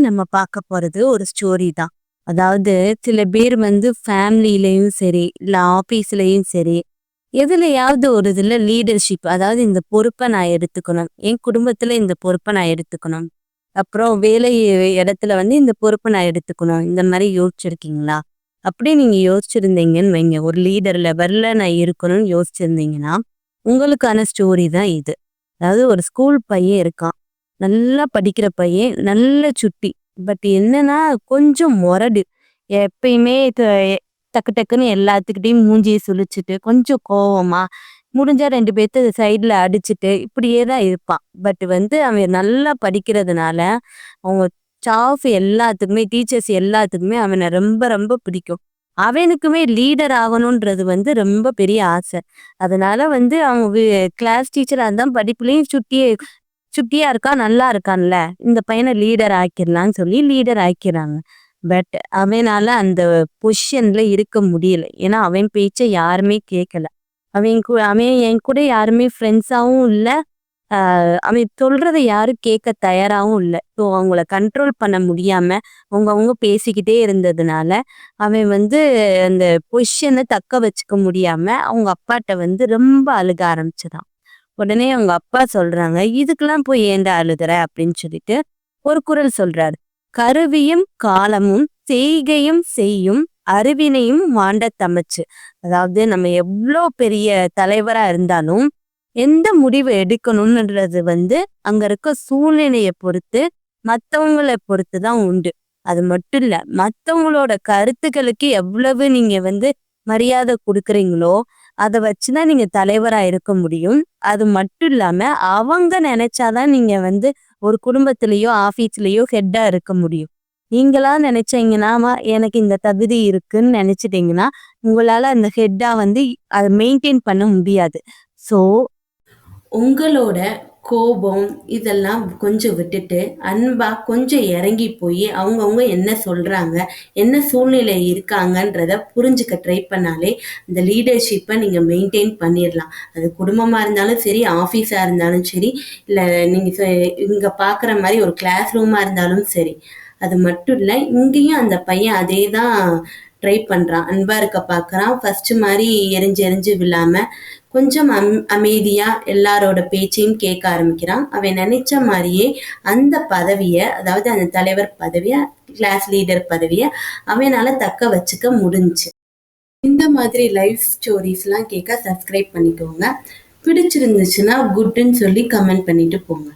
நம்ம பார்க்க போறது ஒரு ஸ்டோரி தான். அதாவது சில பேர் வந்து ஃபேமிலிலயும் சரி, இல்ல ஆபீஸ்லயும் சரி, எதுலயாவது ஒரு இதுல லீடர்ஷிப் அதாவது இந்த பொறுப்பை நான் எடுத்துக்கணும். என் குடும்பத்துல இந்த பொறுப்பை நான் எடுத்துக்கணும். அப்புறம் வேலை இடத்துல வந்து இந்த பொறுப்பை நான் எடுத்துக்கணும். இந்த மாதிரி யோசிச்சிருக்கீங்களா? அப்படி நீங்க யோசிச்சிருந்தீங்கன்னு வைங்க, ஒரு லீடர் லெவல்ல நான் இருக்கணும்னு யோசிச்சிருந்தீங்கன்னா, உங்களுக்கான ஸ்டோரி தான் இது. அதாவது ஒரு ஸ்கூல் பையன் இருக்கான். நல்லா படிக்கிற பையன், நல்ல சுட்டி. பட் என்னன்னா கொஞ்சம் முரடு எப்பயுமே த டக்கு டக்குன்னு எல்லாத்துக்கிட்டையும் மூஞ்சியை சுழிச்சிட்டு கொஞ்சம் கோவமா, முடிஞ்சா ரெண்டு பேர்த்த சைடில் அடிச்சுட்டு, இப்படியே தான் இருப்பான். பட் வந்து அவன் நல்லா படிக்கிறதுனால, அவங்க ஸ்டாஃப் எல்லாத்துக்குமே, டீச்சர்ஸ் எல்லாத்துக்குமே அவனை ரொம்ப ரொம்ப பிடிக்கும். அவனுக்குமே லீடர் ஆகணும்ன்றது வந்து ரொம்ப பெரிய ஆசை. அதனால வந்து அவங்க கிளாஸ் டீச்சராக இருந்தால் படிப்புலையும் சுட்டியே சுட்டியா இருக்கா நல்லா இருக்கான்ல. இந்த பையனை லீடர் ஆக்கிரலாம்ன்னு சொல்லி லீடர் ஆக்கிறாங்க. பட் அவனால அந்த பொசிஷன்ல இருக்க முடியல. ஏன்னா அவன் பேச்ச யாருமே கேட்கல. அவன் கூ அவன் என் கூட யாருமே ஃப்ரெண்ட்ஸாவும் இல்லை அவன் சொல்றதை யாரும் கேட்க தயாராகவும் இல்லை ஸோ அவங்கள கண்ட்ரோல் பண்ண முடியாம, அவங்கவுங்க பேசிக்கிட்டே இருந்ததுனால, அவன் வந்து அந்த பொசிஷனை தக்க வச்சுக்க முடியாம, அவங்க அப்பாட்ட வந்து ரொம்ப அழுக ஆரம்பிச்சுட்டான். உடனே அவங்க அப்பா சொல்றாங்க, "இதுக்கெல்லாம் போய் ஏண்டா அழுதுற அப்படின்னு சொல்லிட்டு ஒரு குறள் சொல்றாரு. "கருவியும் காலமும் செய்கையும் செய்யும் அறிவினையும் வாண்ட தமச்சு." அதாவது நம்ம எவ்வளோ பெரிய தலைவரா இருந்தாலும், எந்த முடிவு எடுக்கணும்ன்றது வந்து அங்க இருக்க சூழ்நிலையை பொறுத்து, மற்றவங்களை பொறுத்து தான் உண்டு. அது மட்டும் இல்ல, மற்றவங்களோட கருத்துக்களுக்கு எவ்வளவு நீங்க வந்து மரியாதை கொடுக்குறீங்களோ அதை வச்சு தான் நீங்க தலைவரா இருக்க முடியும். அது மட்டும் இல்லாம, அவங்க நினைச்சாதான் நீங்க வந்து ஒரு குடும்பத்திலயோ, ஆபீஸ்லயோ ஹெட்டா இருக்க முடியும். நீங்களா நினைச்சீங்கன்னா எனக்கு இந்த தகுதி இருக்குன்னு" நினைச்சிட்டீங்கன்னா உங்களால அந்த ஹெட்டா வந்து அதை மெயின்டைன் பண்ண முடியாது. ஸோ உங்களோட கோபம் இதெல்லாம் கொஞ்சம் விட்டுட்டு, அன்பா கொஞ்சம் இறங்கி போய் அவங்கவுங்க என்ன சொல்றாங்க, என்ன சூழ்நிலை இருக்காங்கன்றத புரிஞ்சுக்க ட்ரை பண்ணாலே, இந்த லீடர்ஷிப்பை நீங்க மெயின்டெயின் பண்ணிடலாம் அது குடும்பமா இருந்தாலும் சரி, ஆஃபீஸாக இருந்தாலும் சரி, இல்லை நீங்க இங்கே இங்க பார்க்குற மாதிரி ஒரு கிளாஸ் ரூமா இருந்தாலும் சரி. அது மட்டும் இல்லை இங்கேயும் அந்த பையன் அதே தான் ட்ரை பண்றான். அன்பா இருக்க பார்க்குறான். ஃபர்ஸ்ட் மாதிரி எரிஞ்சு எரிஞ்சு விழாம, கொஞ்சம் அம் அமைதியா எல்லாரோட பேச்சையும் கேட்க ஆரம்பிக்கிறான். அவன் நினைச்ச மாதிரியே அந்த பதவியை அதாவது அந்த தலைவர் பதவியை கிளாஸ் லீடர் பதவியை அவனால தக்க வச்சுக்க முடிஞ்சு இந்த மாதிரி லைஃப் ஸ்டோரிஸ்லாம் கேட்க சப்ஸ்கிரைப் பண்ணிக்கோங்க. பிடிச்சிருந்துச்சுன்னா குட்டுன்னு சொல்லி கமெண்ட் பண்ணிட்டு போங்க.